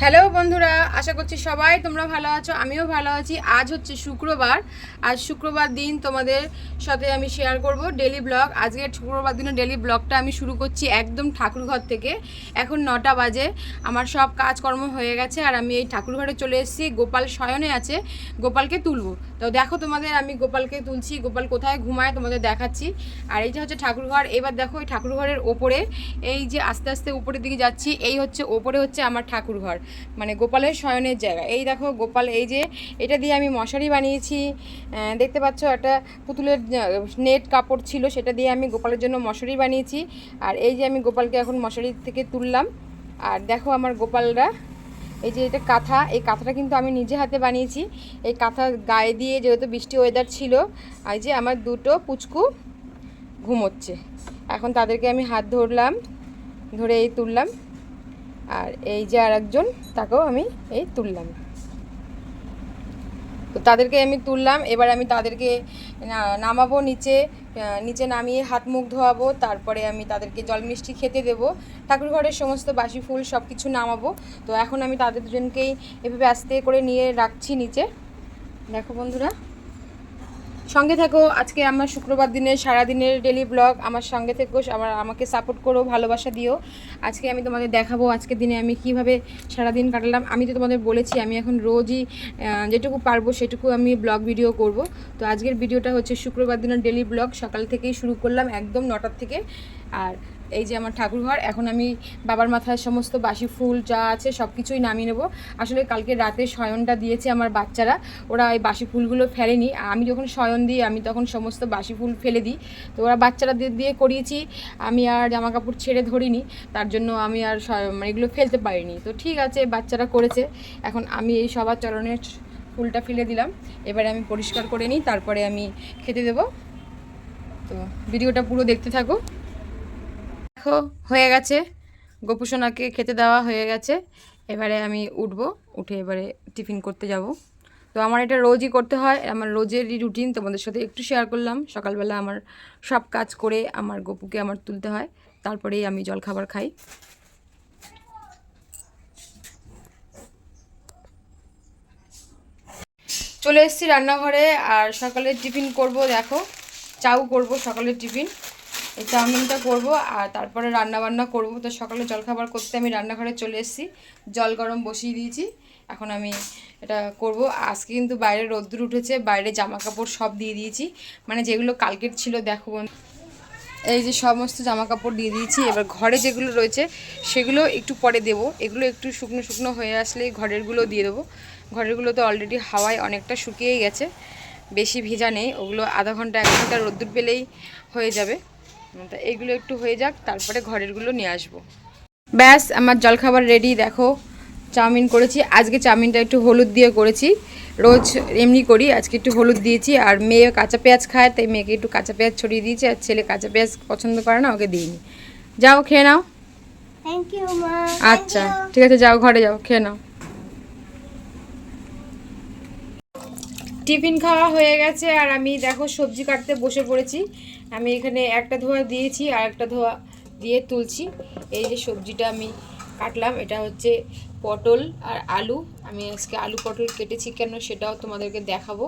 Hello বন্ধুরা, আশা করছি সবাই তোমরা ভালো আছো, আমিও ভালো আছি। আজ হচ্ছে শুক্রবার, আজ শুক্রবার দিন তোমাদের সাথে আমি শেয়ার করব ডেলি ব্লগ আজকে শুক্রবার দিনের ডেলি ব্লগটা আমি শুরু করছি একদম ঠাকুরঘর থেকে। এখন নটা বাজে, আমার সব কাজকর্ম হয়ে গেছে, আর আমি এই ঠাকুরঘরে চলে এসেছি। গোপাল শয়নে আছে, গোপালকে তুলবো। তো দেখো তোমাদের, আমি গোপালকে তুলছি, গোপাল কোথায় ঘুমায় তোমাদের দেখাচ্ছি। আর এই যে হচ্ছে ঠাকুরঘর, এবার দেখো এই ঠাকুরঘরের ওপরে, এই যে আস্তে আস্তে উপরের দিকে যাচ্ছি, এই হচ্ছে, ওপরে হচ্ছে আমার ঠাকুরঘর। মানে গোপালের শয়নের জায়গা। এই দেখো গোপাল, এই যে এটা দিয়ে আমি মশারি বানিয়েছি। দেখতে পাচ্ছ একটা পুতুলের নেট কাপড় ছিল, সেটা দিয়ে আমি গোপালের জন্য মশারি বানিয়েছি। আর এই যে আমি গোপালকে এখন মশারি থেকে তুললাম। আর দেখো আমার গোপালরা, এই যে এটা কাঁথা, এই কাঁথাটা কিন্তু আমি নিজে হাতে বানিয়েছি। এই কাঁথা গায়ে দিয়ে যেহেতু বৃষ্টি ওয়েদার ছিল, এই যে আমার দুটো পুচকু ঘুমোচ্ছে। এখন তাদেরকে আমি হাত ধরলাম ধরে এই তুললাম। আর এই যে আর একজন তাকেও আমি এই তুললাম। তো তাদেরকে আমি তুললাম, এবার আমি তাদেরকে নামাবো নিচে নিচে নামিয়ে হাত মুখ ধোয়াবো, তারপরে আমি তাদেরকে জল মিষ্টি খেতে দেবো। ঠাকুর ঘরের সমস্ত বাসি ফুল সব কিছু নামাবো। তো এখন আমি তাদের দুজনকেই এভাবে আস্তে করে নিয়ে রাখছি নিচে। দেখো বন্ধুরা সঙ্গে থাকো, আজকে আমার শুক্রবার দিনের সারাদিনের ডেলি ব্লগ আমার সঙ্গে থেকো, আমার, আমাকে সাপোর্ট করো, ভালোবাসা দিও। আজকে আমি তোমাদের দেখাবো আজকে দিনে আমি কীভাবে সারাদিন কাটালাম। আমি তো তোমাদের বলেছি, আমি এখন রোজই যেটুকু পারব সেটুকু আমি ব্লগ ভিডিও করব। তো আজকের ভিডিওটা হচ্ছে শুক্রবার দিনের ডেলি ব্লগ সকাল থেকেই শুরু করলাম একদম নটার থেকে। আর এই যে আমার ঠাকুরঘর, এখন আমি বাবার মাথায় সমস্ত বাসি ফুল যা আছে সব কিছুই নামিয়ে নেব। আসলে কালকে রাতে শয়নটা দিয়েছে আমার বাচ্চারা, ওরা এই বাসি ফুলগুলো ফেলেনি। আমি যখন শয়ন দিই, আমি তখন সমস্ত বাসি ফুল ফেলে দিই। তো ওরা বাচ্চারা দিয়ে দিয়ে করিয়েছি, আমি আর জামা কাপড় ছেড়ে ধরিনি, তার জন্য আমি আর মানে এগুলো ফেলতে পারিনি। তো ঠিক আছে, বাচ্চারা করেছে। এখন আমি এই সবার চরণের ফুলটা ফেলে দিলাম। এবারে আমি পরিষ্কার করে নিই, তারপরে আমি খেতে দেবো। তো ভিডিওটা পুরো দেখতে থাকো। দেখো, হয়ে গেছে। গোপুসোনাকে খেতে দেওয়া হয়ে গেছে। এবারে আমি উঠবো, উঠে এবারে টিফিন করতে যাব। তো আমার এটা রোজই করতে হয়, আমার রোজেরই রুটিন তোমাদের সাথে একটু শেয়ার করলাম। সকালবেলা আমার সব কাজ করে আমার গপুকে আমার তুলতে হয়, তারপরেই আমি জলখাবার খাই। চলে এসেছি রান্নাঘরে, আর সকালে টিফিন করব, দেখো। চাউ করব সকালের টিফিন। এই চাউমিনটা করব, আর তারপরে রান্না বান্না করব। তো সকালে জলখাবার করতে আমি রান্নাঘরে চলে এসেছি, জল গরম বসিয়ে দিয়েছি, এখন আমি এটা করব। আজকে কিন্তু বাইরে রোদ্দুর উঠেছে, বাইরে জামা কাপড় সব দিয়ে দিয়েছি। মানে যেগুলো কালকের ছিল, দেখো। এই যে সমস্ত জামা কাপড় দিয়ে দিয়েছি, এবার ঘরে যেগুলো রয়েছে, সেগুলো একটু পরে দেব। এগুলো একটু শুকনো শুকনো হয়ে আসলেই ঘরেরগুলো দিয়ে দেবো। ঘরেরগুলো তো অলরেডি হাওয়ায় অনেকটা শুকিয়েই গেছে, বেশি ভেজা নেই, ওগুলো আধা ঘণ্টা, এক ঘণ্টা রোদ্দুর পেলেই হয়ে যাবে। তা এগুলো একটু হয়ে যাক তারপরে ঘরেরগুলো নিয়ে আসব। ব্যাস আমার জলখাবার রেডি দেখো চাউমিন করেছি। আজকে চাউমিনটা একটু হলুদ দিয়ে করেছি। রোজ এমনি করি আজকে একটু হলুদ দিয়েছি। আর মেয়ে কাঁচা পেঁয়াজ খায় তাই মেয়েকে একটু কাঁচা পেঁয়াজ ছড়িয়ে দিয়েছি আর ছেলে কাঁচা পেঁয়াজ পছন্দ করে না ওকে দিইনি। যাও খেয়ে নাও। আচ্ছা ঠিক আছে যাও ঘরে যাও খেয়ে নাও। টিফিন খাওয়া হয়ে গেছে আর আমি দেখো সবজি কাটতে বসে পড়েছি। আমি এখানে একটা ধোয়া দিয়েছি আর একটা ধোয়া দিয়ে তুলছি। এই যে সবজিটা আমি কাটলাম, এটা হচ্ছে পটল আর আলু। আমি আজকে আলু পটল কেটেছি কেন সেটাও তোমাদেরকে দেখাবো।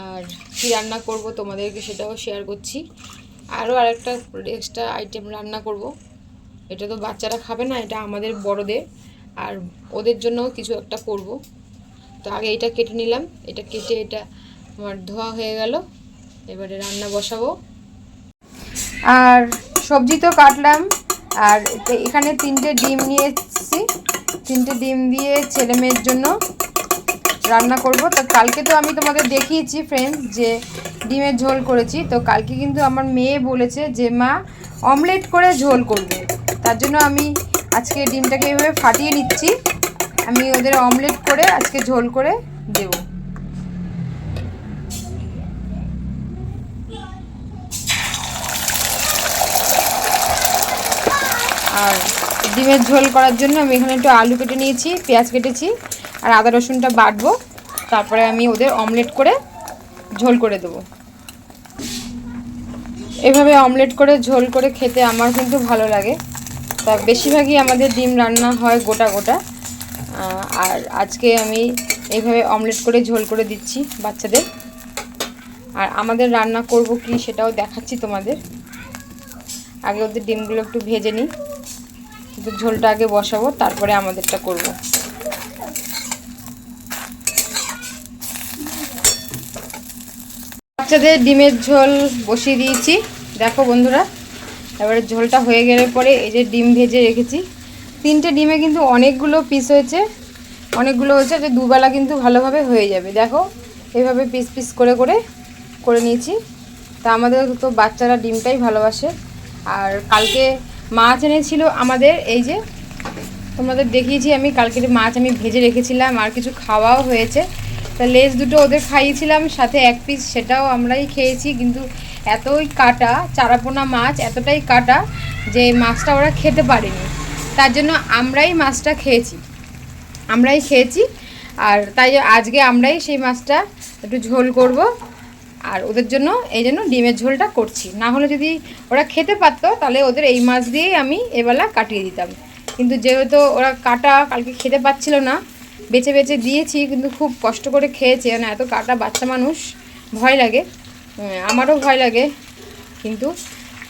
আর কী রান্না করব তোমাদেরকে সেটাও শেয়ার করছি। আরও আরেকটা এক্সট্রা আইটেম রান্না করব। এটা তো বাচ্চারা খাবে না, এটা আমাদের বড়দের। আর ওদের জন্যও কিছু একটা করব। তো আগে এটা কেটে নিলাম। এটা কেটে এটা আমার ধোয়া হয়ে গেল। এবারে রান্না বসাবো। আর সবজি তো কাটলাম, আর এখানে তিনটে ডিম নিয়ে এসেছি তিনটে ডিম দিয়ে ছেলে মেয়ের জন্য রান্না করব। তো কালকে তো আমি তোমাদের দেখিয়েছি ফ্রেন্ডস যে ডিমের ঝোল করেছি। তো কালকে কিন্তু আমার মেয়ে বলেছে যে, মা অমলেট করে ঝোল করবে। তার জন্য আমি আজকে ডিমটাকে এভাবে ফাটিয়ে নিচ্ছি। আমি ওদের অমলেট করে আজকে ঝোল করে দেব আর ডিমের ঝোল করার জন্য আমি এখানে একটু আলু কেটে নিয়েছি, পেঁয়াজ কেটেছি, আর আদা রসুনটা বাটবো। তারপরে আমি ওদের অমলেট করে ঝোল করে দেবো। এভাবে অমলেট করে ঝোল করে খেতে আমার কিন্তু ভালো লাগে। তা বেশিরভাগই আমাদের ডিম রান্না হয় গোটা গোটা। আর আজকে আমি এইভাবে অমলেট করে ঝোল করে দিচ্ছি বাচ্চাদের। আর আমাদের রান্না করব কি সেটাও দেখাচ্ছি তোমাদের। আগে ওদের ডিমগুলো একটু ভেজে নিই। কিন্তু ঝোলটা আগে বসাবো, তারপরে আমাদেরটা করব। বাচ্চাদের ডিমের ঝোল বসিয়ে দিয়েছি। দেখো বন্ধুরা, এবারে ঝোলটা হয়ে গেলে পরে এই যে ডিম ভেজে রেখেছি। তিনটে ডিমে কিন্তু অনেকগুলো পিস হয়েছে। অনেকগুলো হয়েছে যে দুবেলা কিন্তু ভালোভাবে হয়ে যাবে। দেখো এইভাবে পিস পিস করে করে করে নিয়েছি। তা আমাদের তো বাচ্চারা ডিমটাই ভালোবাসে। আর কালকে মাছ এনেছিল আমাদের, এই যে তোমাদের দেখিয়েছি আমি কালকের মাছ আমি ভেজে রেখেছিলাম আর কিছু খাওয়াও হয়েছে। তা লেজ দুটো ওদের খাইয়েছিলাম, সাথে এক পিস সেটাও আমরাই খেয়েছি, কিন্তু এতই কাটা, চারাপোনা মাছ এতটাই কাটা যে মাছটা ওরা খেতে পারেনি। তার জন্য আমরাই মাছটা খেয়েছি, আমরাই খেয়েছি, আর তাই আজকে আমরাই সেই মাছটা একটু ঝোল করব। আর ওদের জন্য এই জন্য ডিমের ঝোলটা করছি। না হলে যদি ওরা খেতে পারতো, তাহলে ওদের এই মাছ দিয়েই আমি এবেলা কাটিয়ে দিতাম। কিন্তু যেহেতু ওরা কাটা কালকে খেতে পাচ্ছিল না, বেছে বেছে দিয়েছি, কিন্তু খুব কষ্ট করে খেয়েছে। মানে এত কাটা বাচ্চা মানুষ, ভয় লাগে। আমারও ভয় লাগে। কিন্তু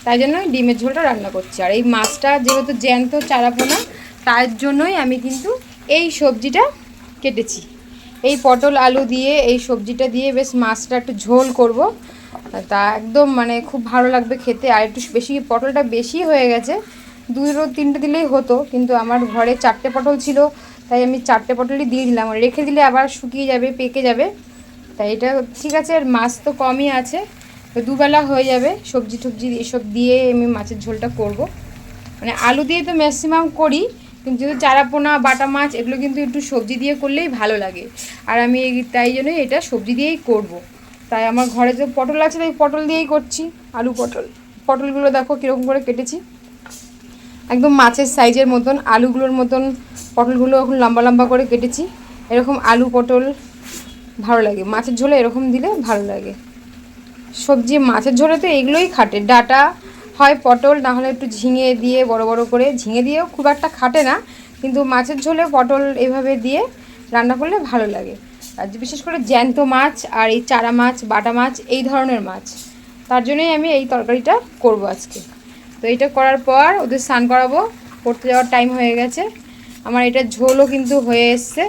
তাই জন্য ডিমের ঝোলটা রান্না করছি। আর এই মাছটা যেহেতু জ্যান্ত চারাপোনা, তার জন্যই আমি কিন্তু এই সবজিটা কেটেছি। এই পটল আলু দিয়ে, এই সবজিটা দিয়ে বেশ মাছটা একটু ঝোল করব। তা একদম মানে খুব ভালো লাগবে খেতে। আর একটু বেশি পটলটা বেশি হয়ে গেছে। রো তিনটে দিলেই হতো, কিন্তু আমার ঘরে চারটে পটল ছিল, তাই আমি চারটে পটলই দিয়ে দিলাম। রেখে দিলে আবার শুকিয়ে যাবে, পেকে যাবে। তাই এটা ঠিক আছে, আর মাছ তো কমই আছে। তো দুবেলা হয়ে যাবে সবজি টবজি এসব দিয়ে আমি মাছের ঝোলটা করব। মানে আলু দিয়ে তো ম্যাক্সিমাম করি কিন্তু চারাপোনা, বাটা মাছ, এগুলো কিন্তু একটু সবজি দিয়ে করলেই ভালো লাগে। আর আমি তাই জন্যই এটা সবজি দিয়েই করব। তাই আমার ঘরে যে পটল আছে, তাই পটল দিয়েই করছি, আলু পটল। পটলগুলো দেখো কীরকম করে কেটেছি। একদম মাছের সাইজের মতন, আলুগুলোর মতন পটলগুলো এখন লম্বা লম্বা করে কেটেছি। এরকম আলু পটল ভালো লাগে। মাছের ঝোলে এরকম দিলে ভালো লাগে। সবজি মাছের ঝোলে তো এগুলোই খাটে। ডাটা হয় পটল, না হলে একটু ঝিঙে দিয়ে বড় বড় করে। ঝিঙে দিয়েও খুব একটা খাটে না, কিন্তু মাছের ঝোলে পটল এভাবে দিয়ে রান্না করলে ভালো লাগে। আর বিশেষ করে জ্যান্ত মাছ আর এই চারা মাছ, বাটা মাছ, এই ধরনের মাছ, তার জন্যই আমি এই তরকারিটা করব আজকে। তো এইটা করার পর ওদের স্নান করাবো, পড়তে যাওয়ার টাইম হয়ে গেছে। আমার এটা ঝোলও কিন্তু হয়ে এসছে।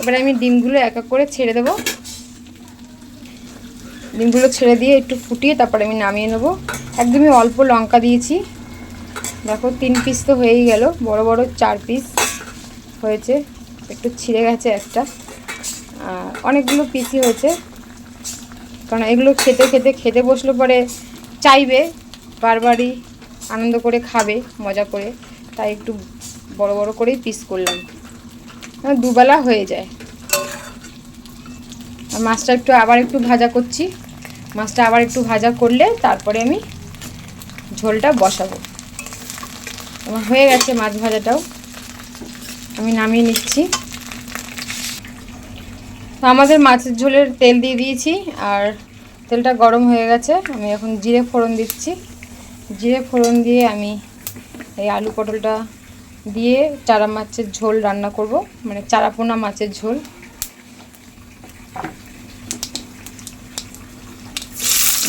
এবার আমি ডিমগুলো এক এক করে ছেড়ে দেবো। ডিমগুলো ছেড়ে দিয়ে একটু ফুটিয়ে তারপরে আমি নামিয়ে নেব। একদমই অল্প লঙ্কা দিয়েছি। দেখো, তিন পিস তো হয়েই গেল। বড় বড় চার পিস হয়েছে। একটু ছিঁড়ে গেছে একটা। অনেকগুলো পিসই হয়েছে। কারণ এগুলো খেতে খেতে খেতে বসলে পরে চাইবে, বারবারই আনন্দ করে খাবে, মজা করে। তাই একটু বড় বড় করেই পিস করলাম। দুবেলা হয়ে যায়। আর মাছটা একটু আবার একটু ভাজা করছি। মাছটা আবার একটু ভাজা করলে তারপরে আমি ঝোলটা বসাবো। আমার হয়ে গেছে মাছ ভাজাটাও। আমি নামিয়ে নিচ্ছি। তো আমাদের মাছের ঝোলের তেল দিয়ে দিয়েছি আর তেলটা গরম হয়ে গেছে। আমি এখন জিরে ফোড়ন দিচ্ছি। জিরে ফোড়ন দিয়ে আমি এই আলু পটলটা দিয়ে চারা মাছের ঝোল রান্না করব। মানে চারাপোনা মাছের ঝোল।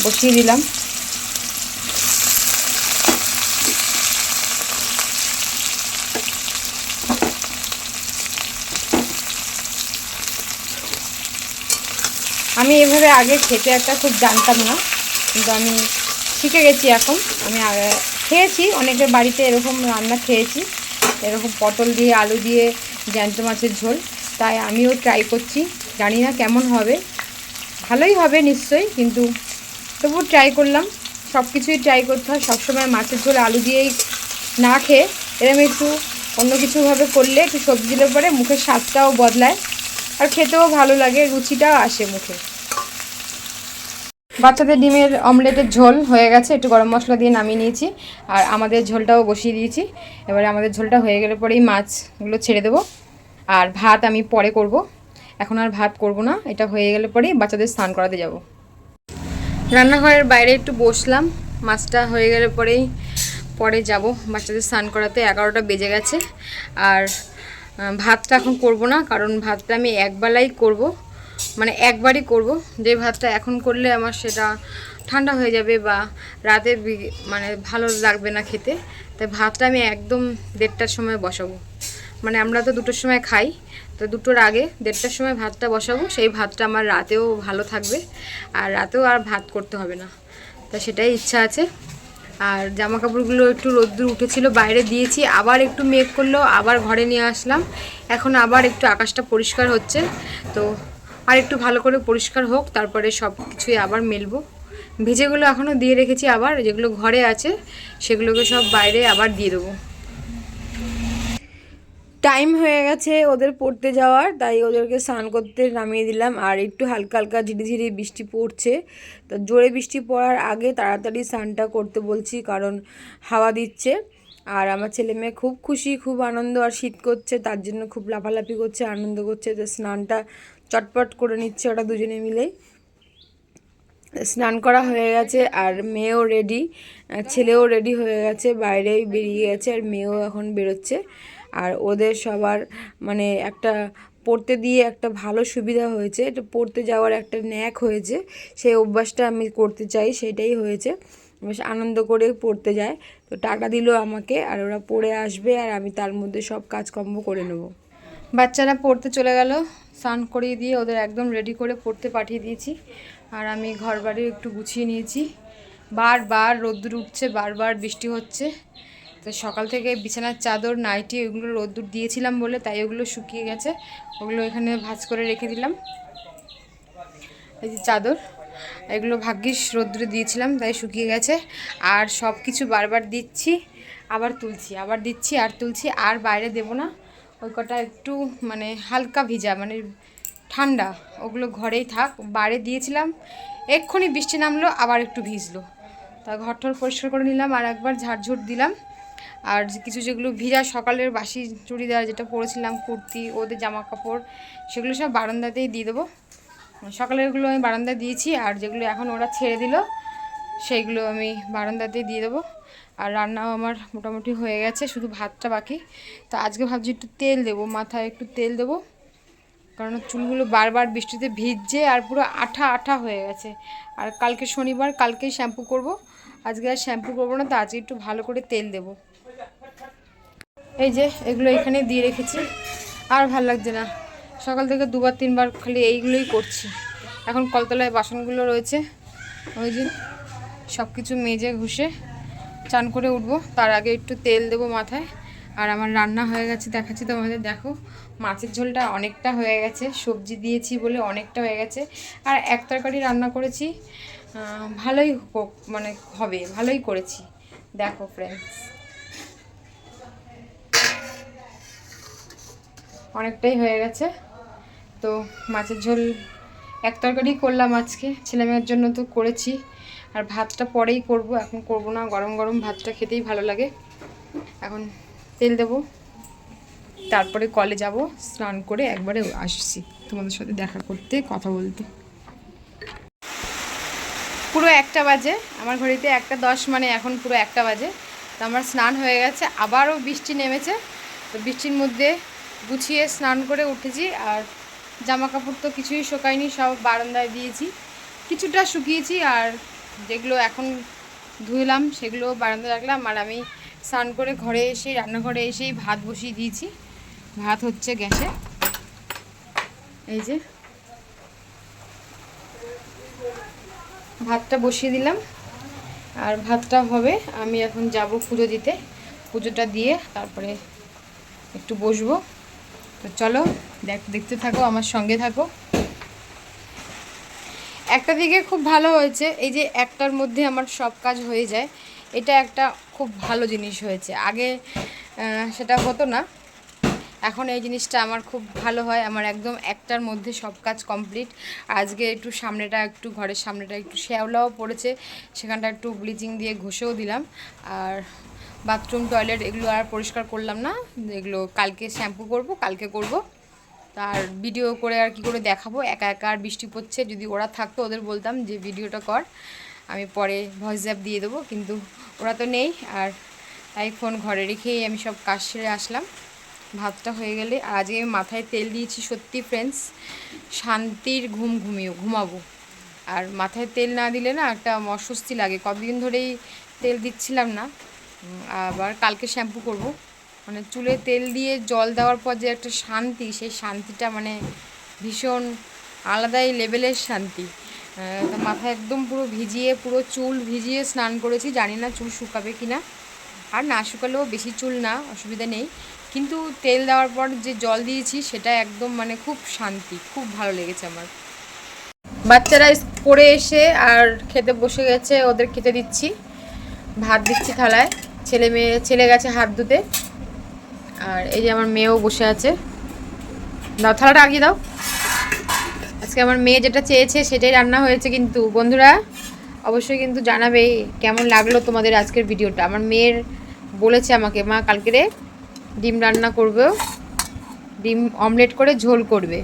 বসিয়ে দিলাম। আমি এভাবে আগে খেতে একটা খুব জানতাম না, কিন্তু আমি শিখে গেছি এখন। আমি খেয়েছি অনেকের বাড়িতে এরকম রান্না খেয়েছি। এরকম পটল দিয়ে, আলু দিয়ে, জ্যান্ত মাছের ঝোল। তাই আমিও ট্রাই করছি। জানি না কেমন হবে। ভালোই হবে নিশ্চয়ই, কিন্তু তবু ট্রাই করলাম। সব কিছুই ট্রাই করতে হয়। সবসময় মাছের ঝোল, আলু দিয়েই না খেয়ে এরকম একটু অন্য কিছুভাবে করলে একটু সবজি দিলে পরে মুখের স্বাদটাও বদলায় আর খেতেও ভালো লাগে, রুচিটাও আসে মুখে। বাচ্চাদের ডিমের অমলেটের ঝোল হয়ে গেছে। একটু গরম মশলা দিয়ে নামিয়ে নিয়েছি আর আমাদের ঝোলটাও বসিয়ে দিয়েছি। এবারে আমাদের ঝোলটা হয়ে গেলে পরেই মাছগুলো ছেড়ে দেবো। আর ভাত আমি পরে করব। এখন আর ভাত করব না। এটা হয়ে গেলে পরেই বাচ্চাদের স্নান করাতে যাব। রান্নাঘরের বাইরে একটু বসলাম। মাছটা হয়ে গেলে পরেই, পরে যাব। বাচ্চাদের স্নান করাতে এগারোটা বেজে গেছে। আর ভাতটা এখন করব না, কারণ ভাতটা আমি একবেলাই করব। মানে একবারই করব। যে ভাতটা এখন করলে আমার সেটা ঠান্ডা হয়ে যাবে বা রাতে মানে ভালো লাগবে না খেতে। তাই ভাতটা আমি একদম দেড়টার সময় বসাবো। মানে আমরা তো দুটোর সময় খাই। তো দুটোর আগে দেড়টার সময় ভাতটা বসাবো। সেই ভাতটা আমার রাতেও ভালো থাকবে। আর রাতেও আর ভাত করতে হবে না। তা সেটাই ইচ্ছা আছে। আর জামা কাপড়গুলো একটু রোদ্দুর উঠেছিল, বাইরে দিয়েছি। আবার একটু মেঘ করল, আবার ঘরে নিয়ে আসলাম। এখন আবার একটু আকাশটা পরিষ্কার হচ্ছে। তো আর একটু ভালো করে পরিষ্কার হোক, তারপরে সব কিছুই আবার মেলবো। ভেজেগুলো এখনও দিয়ে রেখেছি আবার, যেগুলো ঘরে আছে, সেগুলোকে সব বাইরে আবার দিয়ে দেবো। টাইম হয়ে গেছে ওদের পড়তে যাওয়ার, তাই ওদেরকে স্নান করতে নামিয়ে দিলাম। আর একটু হালকা হালকা ধীরে ধীরে বৃষ্টি পড়ছে। তো জোরে বৃষ্টি পড়ার আগে তাড়াতাড়ি স্নানটা করতে বলছি, কারণ হাওয়া দিচ্ছে। আর আমার ছেলে মেয়ে খুব খুশি, খুব আনন্দ। আর শীত করছে, তার জন্য খুব লাফালাফি করছে, আনন্দ করছে। তো স্নানটা চটপট করে নিচ্ছে ওটা দুজনে মিলেই। স্নান করা হয়ে গেছে, আর মেয়েও রেডি ছেলেও রেডি হয়ে গেছে, বাইরেই বেরিয়ে গেছে, আর মেয়েও এখন বেরোচ্ছে। আর ওদের সবার মানে একটা পড়তে দিয়ে একটা ভালো সুবিধা হয়েছে। এটা পড়তে যাওয়ার একটা ন্যাক হয়েছে। সেই অভ্যাসটা আমি করতে চাই, সেটাই হয়েছে। বেশ আনন্দ করে পড়তে যায়। তো টাকা দিল আমাকে আর ওরা পড়ে আসবে আর আমি তার মধ্যে সব কাজকর্ম করে নেব। বাচ্চারা পড়তে চলে গেল। স্নান করিয়ে দিয়ে ওদের একদম রেডি করে পড়তে পাঠিয়ে দিয়েছি। আর আমি ঘর বাড়ি একটু গুছিয়ে নিয়েছি। বারবার রোদ্দুর উঠছে, বারবার বৃষ্টি হচ্ছে। তো সকাল থেকে বিছানার চাদর, নাইটি ওগুলো রোদ্দুর দিয়েছিলাম বলে তাই ওগুলো শুকিয়ে গেছে। ওগুলো এখানে ভাঁজ করে রেখে দিলাম। এই যে চাদর, এগুলো ভাগ্যিস রোদ্দুরে দিয়েছিলাম তাই শুকিয়ে গেছে। আর সব কিছু বারবার দিচ্ছি, আবার তুলছি, আবার দিচ্ছি, আর তুলছি, আর বাইরে দেব না। ওই কটা একটু মানে হালকা ভিজা মানে ঠান্ডা, ওগুলো ঘরেই থাক। বাইরে দিয়েছিলাম, এক্ষুনি বৃষ্টি নামলো, আবার একটু ভিজলো। তা ঘরটর পরিষ্কার করে নিলাম, আর একবার ঝাড়ঝুট দিলাম। আর কিছু যেগুলো ভিজা সকালের বাসি চুড়িদার যেটা পরেছিলাম, কুর্তি, ওদের জামা কাপড় সেগুলো সব বারান্দাতেই দিয়ে দেবো। সকালেরগুলো আমি বারান্দায় দিয়েছি, আর যেগুলো এখন ওরা ছেড়ে দিল, সেইগুলো আমি বারান্দাতেই দিয়ে দেবো। আর রান্নাও আমার মোটামুটি হয়ে গেছে, শুধু ভাতটা বাকি। তো আজকে ভাবছি একটু তেল দেবো, মাথায় একটু তেল দেবো। কারণ চুলগুলো বারবার বৃষ্টিতে ভিজছে আর পুরো আঠা আঠা হয়ে গেছে। আর কালকে শনিবার, কালকেই শ্যাম্পু করব। আজকে আর শ্যাম্পু করব না, তো আজকে একটু ভালো করে তেল দেবো। এই যে, এগুলো এখানে দিয়ে রেখেছি। আর ভালো লাগছে না। সকাল থেকে দুবার, তিনবার খালি এইগুলোই করছি। এখন কলতলায় বাসনগুলো রয়েছে। ওই যে সব কিছু মেজে ঘষে চান করে উঠবো। তার আগে একটু তেল দেবো মাথায়। আর আমার রান্না হয়ে গেছে, দেখাচ্ছি তোমাদের। দেখো, মাছের ঝোলটা অনেকটা হয়ে গেছে। সবজি দিয়েছি বলে অনেকটা হয়ে গেছে। আর এক তরকারি রান্না করেছি। ভালোই মানে হবে, ভালোই করেছি। দেখো ফ্রেন্ডস অনেকটাই হয়ে গেছে। তো মাছের ঝোল এক তরকারি করলাম আজকে। ছেলে মেয়ের জন্য তো করেছি। আর ভাতটা পরেই করব। এখন করব না। গরম গরম ভাতটা খেতেই ভালো লাগে। এখন তেল দেবো। তারপরে কলে যাব। স্নান করে একবারে আসছি। তোমাদের সাথে দেখা করতে, কথা বলতে। পুরো একটা বাজে। আমার ঘড়িতে একটা দশ মানে এখন পুরো একটা বাজে। তো আমার স্নান হয়ে গেছে। আবারও বৃষ্টি নেমেছে। তো বৃষ্টির মধ্যে গুছিয়ে স্নান করে উঠেছি আর জামা কাপড় তো কিছুই শোকায়নি, সব বারান্দায় দিয়েছি। কিছুটা শুকিয়েছি আর যেগুলো এখন ধুইলাম সেগুলো বারান্দায় রাখলাম আর আমি স্নান করে ঘরে এসে, রান্নাঘরে এসেই ভাত বসিয়ে দিয়েছি। ভাত হচ্ছে গ্যাসে। এই যে ভাতটা বসিয়ে দিলাম। আর ভাতটা হবে, আমি এখন যাব পুজো দিতে। পুজোটা দিয়ে তারপরে একটু বসবো। তো চলো, দেখ, দেখতে থাকো, আমার সঙ্গে থাকো। একটা দিকে খুব ভালো হয়েছে, এই যে একটার মধ্যে আমার সব কাজ হয়ে যায়, এটা একটা খুব ভালো জিনিস হয়েছে। আগে সেটা হতো না, এখন এই জিনিসটা আমার খুব ভালো হয়, আমার একদম একটার মধ্যে সব কাজ কমপ্লিট। আজকে একটু সামনেটা একটু, ঘরের সামনেটা একটু শ্যাওলাও পড়েছে, সেখানটা একটু ব্লিচিং দিয়ে ঘষেও দিলাম, আর বাথরুম, টয়লেট এগুলো আর পরিষ্কার করলাম না। এগুলো কালকে শ্যাম্পু করব, কালকে করব। তার ভিডিও করে আর কি করে দেখাবো। একা একা আর বৃষ্টি পড়ছে। যদি ওরা থাকতো, ওদের বলতাম যে, ভিডিওটা কর, আমি পরে ভয়েস অ্যাপ দিয়ে দেবো। কিন্তু ওরা তো নেই। আর তাই ফোন ঘরে রেখেই আমি সব কাজ সেরে আসলাম। ভাতটা হয়ে গেলে, আর আজকে আমি মাথায় তেল দিয়েছি, সত্যি ফ্রেন্ডস শান্তির ঘুম ঘুমিয়েও ঘুমাবো। আর মাথায় তেল না দিলে না একটা অস্বস্তি লাগে। কতদিন ধরেই তেল দিচ্ছিলাম না। আবার কালকে শ্যাম্পু করব। মানে চুলে তেল দিয়ে জল দেওয়ার পর যে একটা শান্তি, সেই শান্তিটা মানে ভীষণ আলাদাই লেভেলের শান্তি। তা মাথা একদম পুরো ভিজিয়ে, পুরো চুল ভিজিয়ে স্নান করেছি। জানি না চুল শুকাবে কি না আর না শুকালেও বেশি চুল না, অসুবিধা নেই। কিন্তু তেল দেওয়ার পর যে জল দিয়েছি, সেটা একদম মানে খুব শান্তি, খুব ভালো লেগেছে আমার। বাচ্চারা পড়ে এসে আর খেতে বসে গেছে, ওদের খেতে দিচ্ছি। ভাত দিচ্ছি থালায়। ছেলে মেয়ে, ছেলে গেছে হাত ধুতে। আর এই যে আমার মেয়েও বসে আছে। দাও থালাটা আগিয়ে দাও। আজকে আমার মেয়ে যেটা চেয়েছে সেটাই রান্না হয়েছে কিন্তু। বন্ধুরা, অবশ্যই কিন্তু জানাবে কেমন লাগল তোমাদের আজকের ভিডিওটা। আমার মেয়ের বলেছে আমাকে, মা, কালকে রে ডিম রান্না করবে। ডিম অমলেট করে ঝোল করবে।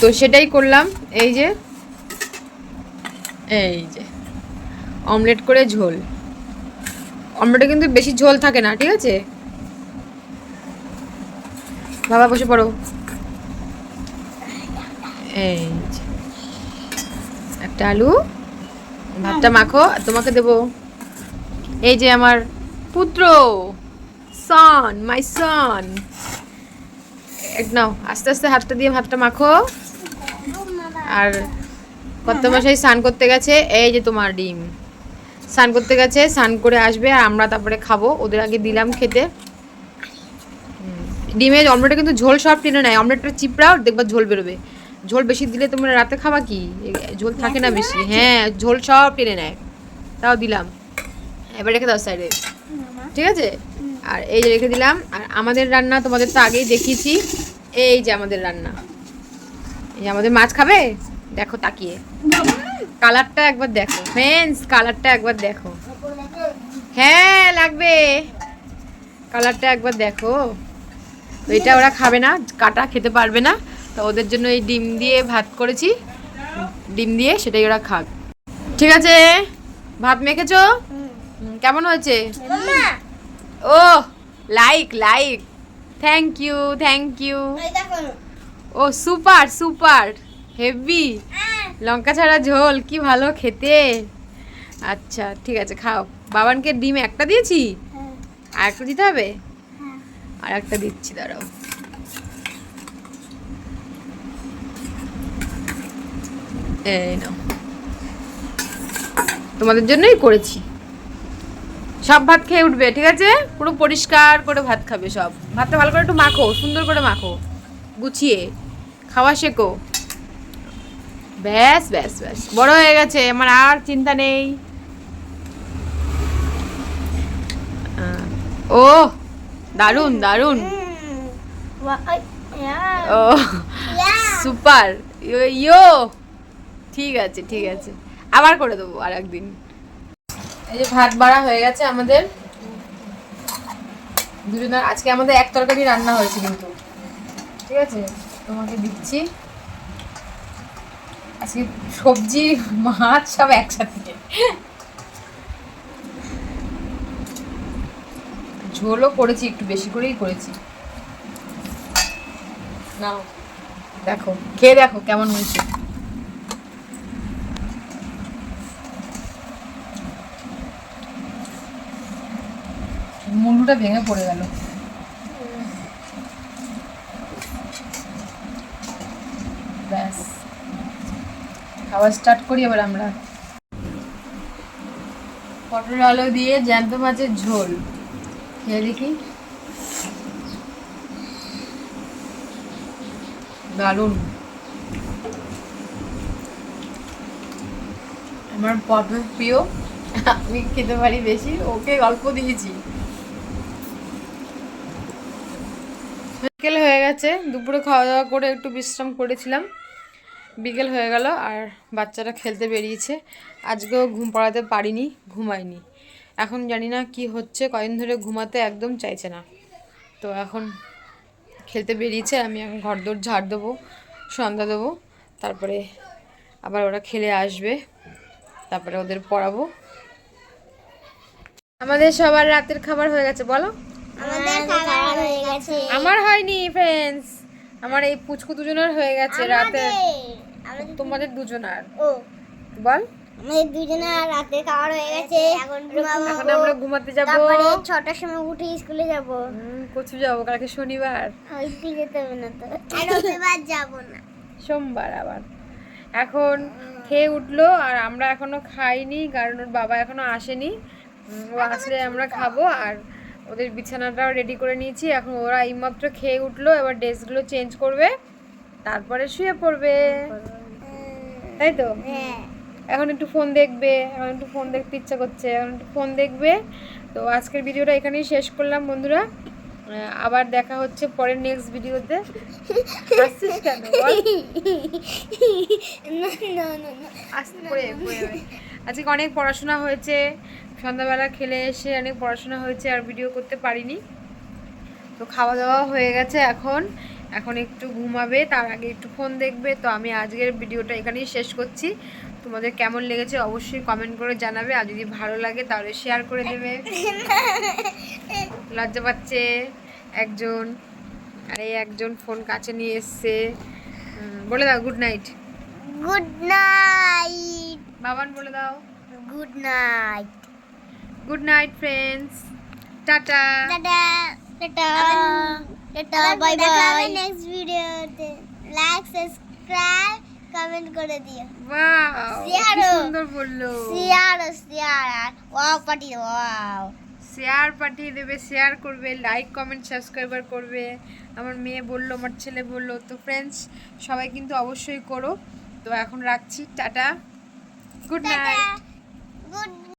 তো সেটাই করলাম। এই যে এই যে, অমলেট করে ঝোল। অমলেটে কিন্তু বেশি ঝোল থাকে না ঠিক আছে? বাবা বসে পড়ো। এই একটা আলু ভাতটা মাখো তোমাকে দেবো। এই যে আমার পুত্র সন মাই সন এক নাও আস্তে আস্তে হাতটা দিয়ে ভাতটা মাখো। আর কত মশাই স্নান করতে গেছে এই যে তোমার ডিম। স্নান করতে গেছে স্নান করে আসবে আর আমরা তারপরে খাব। ওদের আগে দিলাম খেতে। ডিমের অমলেটে কিন্তু ঝোল সব টেনে নেয়। অমলেটটা চিপড়াও দেখবা ঝোল বেরোবে। ঝোল বেশি দিলে তোমরা রাতে খাবা কি? ঝোল থাকে না বেশি। হ্যাঁ ঝোল সব টেনে নেয়। তাও দিলাম। এবার রেখে দাও সাইডে ঠিক আছে? আর এই যে রেখে দিলাম। আর আমাদের রান্না তোমাদের তো আগেই দেখিয়েছি। এই যে আমাদের রান্না। এই যে আমাদের মাছ খাবে? দেখো তাকিয়ে। কালারটা একবার দেখো। ফ্রেন্ডস কালারটা একবার দেখো। হ্যাঁ লাগবে। কালারটা একবার দেখো। তো এটা ওরা খাবে না কাটা খেতে পারবে না। তো ওদের জন্য এই ডিম দিয়ে ভাত করেছি। ডিম দিয়ে সেটাই ওরা খাক। ঠিক আছে? ভাত মেখেছো? কেমন হয়েছে? ও like like thank you thank you O super super heavy. লঙ্কা ছাড়া ঝোল কি ভালো খেতে। আচ্ছা ঠিক আছে খাও। বাবানকে ডিম একটা দিয়েছি? আর একটা দিতে হবে? আর একটা দিচ্ছি দাঁড়াও। এই নাও। তোমাদের জন্যই করেছি। সব ভাত খেয়ে উঠবে ঠিক আছে? পুরো পরিষ্কার করে ভাত খাবে সব। ভাতটা ভালো করে একটু মাখো সুন্দর করে মাখো। গুছিয়ে খাওয়া শেখো। ব্যাস ব্যাস ব্যাস। বড় হয়ে গেছে, আমার আর চিন্তা নেই। ও, দারুণ দারুণ। ও, সুপার। ইয়ো। ঠিক আছে ঠিক আছে। আবার করে দেবো আর একদিন। এই যে ভাত বাড়া হয়ে গেছে আমাদের। দুজনের, আজকে আমাদের এক তরকারি রান্না হয়েছে কিন্তু। ঠিক আছে? তোমাকে দিচ্ছি। আজকে সবজি, মাছ সব একসাথে। ঝোলও করেছি, একটু বেশি করেই করেছি। নাও, দেখো, খেয়ে দেখো কেমন হয়েছে। মুন্ডুটা ভেঙে পড়ে গেল ব্যাস খাওয়া স্টার্ট করি, এবার আমরা পটল আলু দিয়ে জ্যান্ত মাছের ঝোল। খেয়ে দেখি। দারুণ। আমার পটল প্রিয়, আমি খেতে পারি বেশি, ওকে অল্প দিয়েছি। বিকেল হয়ে গেছে, দুপুরে খাওয়া দাওয়া করে একটু বিশ্রাম করেছিলাম। বিকেল হয়ে গেল আর বাচ্চারা খেলতে বেরিয়েছে। আজকেও ঘুম পাড়াতে পারিনি ঘুমাইনি। এখন জানি না কি হচ্ছে কদিন ধরে ঘুমাতে একদম চাইছে না। তো এখন খেলতে বেরিয়েছে আমি এখন ঘর দৌড় ঝাড় দেবো সন্ধ্যা দেবো তারপরে আবার ওরা খেলে আসবে তারপরে ওদের পড়াবো। আমাদের সবার রাতের খাবার হয়ে গেছে বলো? আমার হয়নি ফ্রেন্ডস আমার এই পুচকু দুজনের হয়ে গেছে রাতে। তোমাদের দুজনার ও। বল। আমাদের দুজনের রাতে খাওয়ার হয়ে গেছে। এখন এখন আমরা ঘুমাতে যাব। তারপরে ছটার সময় উঠে স্কুলে যাব। কোচু যাব। কালকে শনিবার। স্কুল যেতে হবে না তো। রবিবার যাব না। সোমবার আবার। এখন খেয়ে উঠল আর আমরা এখনও খাইনি কারণ ওর বাবা এখনও আসেনি। ও আসলে আমরা খাব আর ওদের বিছানাটাও রেডি করে নিয়েছি। এখন ওরা এইমাত্র খেয়ে উঠল এবার ড্রেসগুলো চেঞ্জ করবে। তারপরে শুয়ে পড়বে। তাই তো? হ্যাঁ। এখন একটু ফোন দেখবে এখন একটু ফোন দেখতে ইচ্ছা করছে এখন একটু ফোন দেখবে। তো আজকের ভিডিওটা এখানেই শেষ করলাম বন্ধুরা। আবার দেখা হচ্ছে পরের নেক্সট ভিডিওতে। কেন। আজকে অনেক পড়াশোনা হয়েছে। সন্ধ্যাবেলা খেলে এসে অনেক পড়াশোনা হয়েছে আর ভিডিও করতে পারিনি। তো খাওয়া দাওয়া হয়ে গেছে এখন। এখন একটু ঘুমাবে তার আগে একটু ফোন দেখবে। তো আমি আজকের ভিডিওটা এখানেই শেষ করছি। তোমাদের কেমন লেগেছে অবশ্যই কমেন্ট করে জানাবে। আর যদি ভালো লাগে তাহলে শেয়ার করে দেবে। লজ্জা পাচ্ছে একজন। আর এই একজন ফোন কাছে নিয়ে এসছে। বলে দাও good night good night Baban বলে দাও। Good night good night friends tata. Tata tata. Tata bye bye next ভিডিওতে লাইক সাবস্ক্রাইব কমেন্ট করে দিও। ওয়াও Share সুন্দর বলল। Share share wow party wow share পাঠিয়ে দেবে শেয়ার করবে লাইক কমেন্ট সাবস্ক্রাইবার করবে। আমার মেয়ে বলল আমার ছেলে বলল তো ফ্রেন্ডস সবাই কিন্তু অবশ্যই করো। তো এখন রাখছি টাটা। Good night good